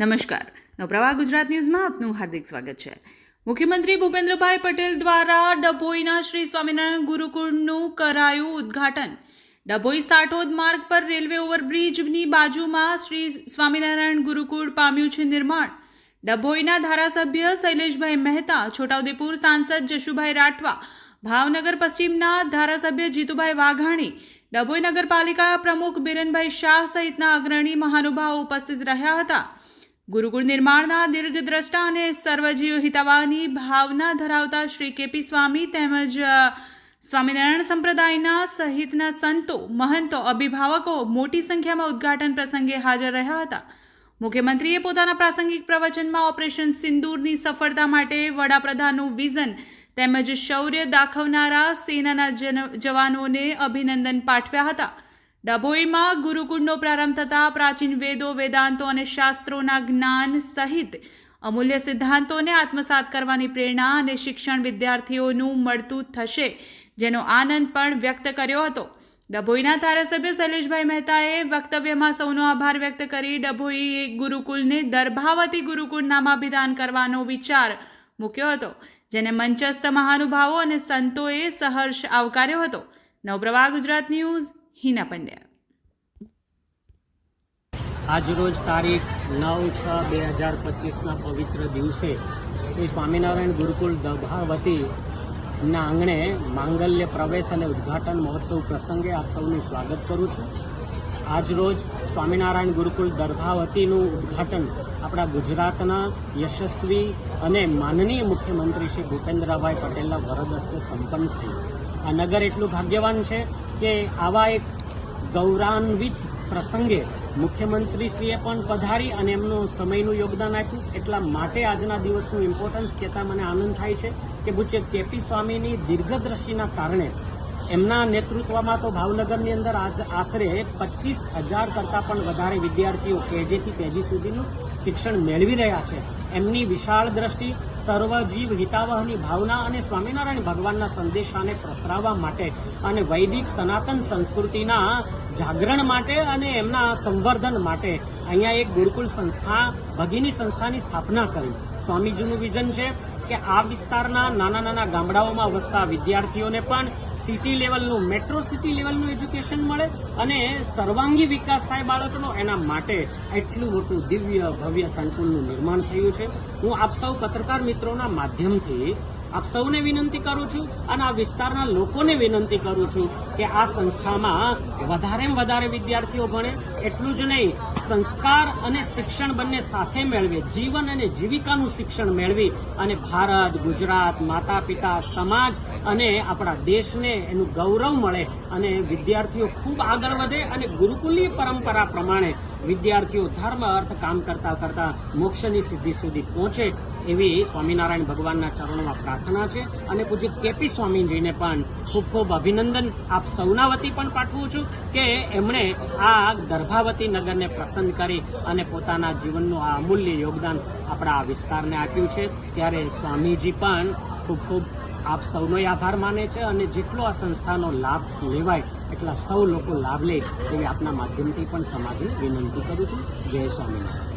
નમસ્કાર. નવપ્રવાહ ગુજરાત ન્યૂઝમાં આપનું હાર્દિક સ્વાગત છે. મુખ્યમંત્રી ભૂપેન્દ્રભાઈ પટેલ દ્વારા ડભોઈના શ્રી સ્વામિનારાયણ ગુરુકુળનું કરાયું ઉદ્ઘાટન. ડભોઈ સાટોદ માર્ગ પર રેલવે ઓવરબ્રિજની બાજુમાં શ્રી સ્વામિનારાયણ ગુરુકુળ પામ્યું છે નિર્માણ. ડભોઈના ધારાસભ્ય શૈલેષભાઈ મહેતા, છોટાઉદેપુર સાંસદ જશુભાઈ રાઠવા, ભાવનગર પશ્ચિમના ધારાસભ્ય જીતુભાઈ વાઘાણી, ડભોઈ નગરપાલિકા પ્રમુખ બિરેનભાઈ શાહ સહિતના અગ્રણી મહાનુભાવો ઉપસ્થિત રહ્યા હતા. ગુરુકુળ નિર્માણના દીર્ઘદ્રષ્ટા અને સર્વજીવ હિતાવાની ભાવના ધરાવતા શ્રી કેપી સ્વામી તેમજ સ્વામિનારાયણ સંપ્રદાયના સહિતના સંતો, મહંતો, અભિભાવકો મોટી સંખ્યામાં ઉદ્ઘાટન પ્રસંગે હાજર રહ્યા હતા. મુખ્યમંત્રીએ પોતાના પ્રાસંગિક પ્રવચનમાં ઓપરેશન સિંદૂરની સફળતા માટે વડાપ્રધાનનું વિઝન તેમજ શૌર્ય દાખવનારા સેનાના જવાનોને અભિનંદન પાઠવ્યા હતા. ડભોઈમાં ગુરુકુળનો પ્રારંભ થતાં પ્રાચીન વેદો, વેદાંતો અને શાસ્ત્રોના જ્ઞાન સહિત અમૂલ્ય સિદ્ધાંતોને આત્મસાત કરવાની પ્રેરણા અને શિક્ષણ વિદ્યાર્થીઓનું મળતું થશે, જેનો આનંદ પણ વ્યક્ત કર્યો હતો. ડભોઈના ધારાસભ્ય શૈલેષભાઈ મહેતાએ વક્તવ્યમાં સૌનો આભાર વ્યક્ત કરી ડભોઈ ગુરુકુળને દર્ભાવતી ગુરુકુળ નામાભિધાન કરવાનો વિચાર મૂક્યો હતો, જેને મંચસ્થ મહાનુભાવો અને સંતોએ સહર્ષ આવકાર્યો હતો. નવપ્રવાહ ગુજરાત ન્યૂઝ હિના પંડ્યા. આજરોજ તારીખ નવ છ બે હજાર પચીસના પવિત્ર દિવસે શ્રી સ્વામિનારાયણ ગુરુકુલ દભાવતીના આંગણે માંગલ્ય પ્રવેશ અને ઉદ્ઘાટન મહોત્સવ પ્રસંગે આપ સૌનું સ્વાગત કરું છું. આજરોજ સ્વામિનારાયણ ગુરુકુળ દર્ભાવતીનું ઉદ્ઘાટન આપણા ગુજરાતના યશસ્વી અને માનનીય મુખ્યમંત્રી શ્રી ભૂપેન્દ્રભાઈ પટેલના વરદ હસ્તે સંપન્ન થયું આ નગર એટલું ભાગ્યવાન છે કે આવા એક ગૌરવાન્વિત પ્રસંગે મુખ્યમંત્રીશ્રીએ પણ પધારી અને એમનું સમયનું યોગદાન આપ્યું. એટલા માટે આજના દિવસનું ઇમ્પોર્ટન્સ કહેતા મને આનંદ થાય છે કે પૂજ્ય કેપી સ્વામીની દીર્ઘદ્રષ્ટિના કારણે એમના નેતૃત્વમાં તો ભાવનગરની અંદર આજ આશરે પચીસ હજાર કરતાં પણ વધારે વિદ્યાર્થીઓ કેજીથી કેજી સુધીનું શિક્ષણ મેળવી રહ્યા છે. એમની વિશાળ દ્રષ્ટિ સર્વજીવ હિતાવહની ભાવના અને સ્વામિનારાયણ ભગવાનના સંદેશાને પ્રસરાવવા માટે અને વૈદિક સનાતન સંસ્કૃતિના જાગરણ માટે અને એમના સંવર્ધન માટે અહીંયા એક ગુરુકુલ સંસ્થા, ભગીની સંસ્થાની સ્થાપના કરી. સ્વામીજીનું વિઝન છે કે આ વિસ્તારના નાના નાના ગામડાઓમાં વસતા વિદ્યાર્થીઓને પણ સિટી લેવલનું, મેટ્રો સિટી લેવલનું એજ્યુકેશન મળે અને સર્વાંગી વિકાસ થાય બાળકનો. એના માટે એટલું મોટું દિવ્ય ભવ્ય સંકુલનું નિર્માણ થયું છે. હું આપ સૌ પત્રકાર મિત્રોના માધ્યમથી આપ સૌને વિનંતી કરું છું અને આ વિસ્તારના લોકોને વિનંતી કરું છું કે આ સંસ્થામાં વધારેમાં વધારે વિદ્યાર્થીઓ ભણે. એટલું જ નહીં, સંસ્કાર અને શિક્ષણ બંને સાથે મેળવે, જીવન અને જીવિકાનું શિક્ષણ મેળવી અને ભારત, ગુજરાત માતા પિતા સમાજ અને આપણા દેશને એનું ગૌરવ મળે અને વિદ્યાર્થીઓ ખૂબ આગળ વધે અને ગુરુકુલીય પરંપરા પ્રમાણે વિદ્યાર્થીઓ ધર્મ, અર્થ, કામ કરતા કરતા મોક્ષની સિદ્ધિ સુધી પહોંચે એવી સ્વામિનારાયણ ભગવાનના ચરણોમાં પ્રાર્થના છે અને પૂજ્ય કેપી સ્વામીજીને પણ ખૂબ ખૂબ અભિનંદન. આપ સૌના વતી પણ પાઠવું છું કે એમણે આ ગર્ભાવતી નગરને પસંદ કરી અને પોતાના જીવનનું આ અમૂલ્ય યોગદાન આપણા આ વિસ્તારને આપ્યું છે. ત્યારે સ્વામીજી પણ ખૂબ ખૂબ આપ સૌનો આભાર માને છે અને જેટલો આ સંસ્થાનો લાભ લેવાય, એટલા સૌ લોકો લાભ લે એવી આપના માધ્યમથી પણ સમાજને વિનંતી કરું છું. જય સ્વામિનારાયણ.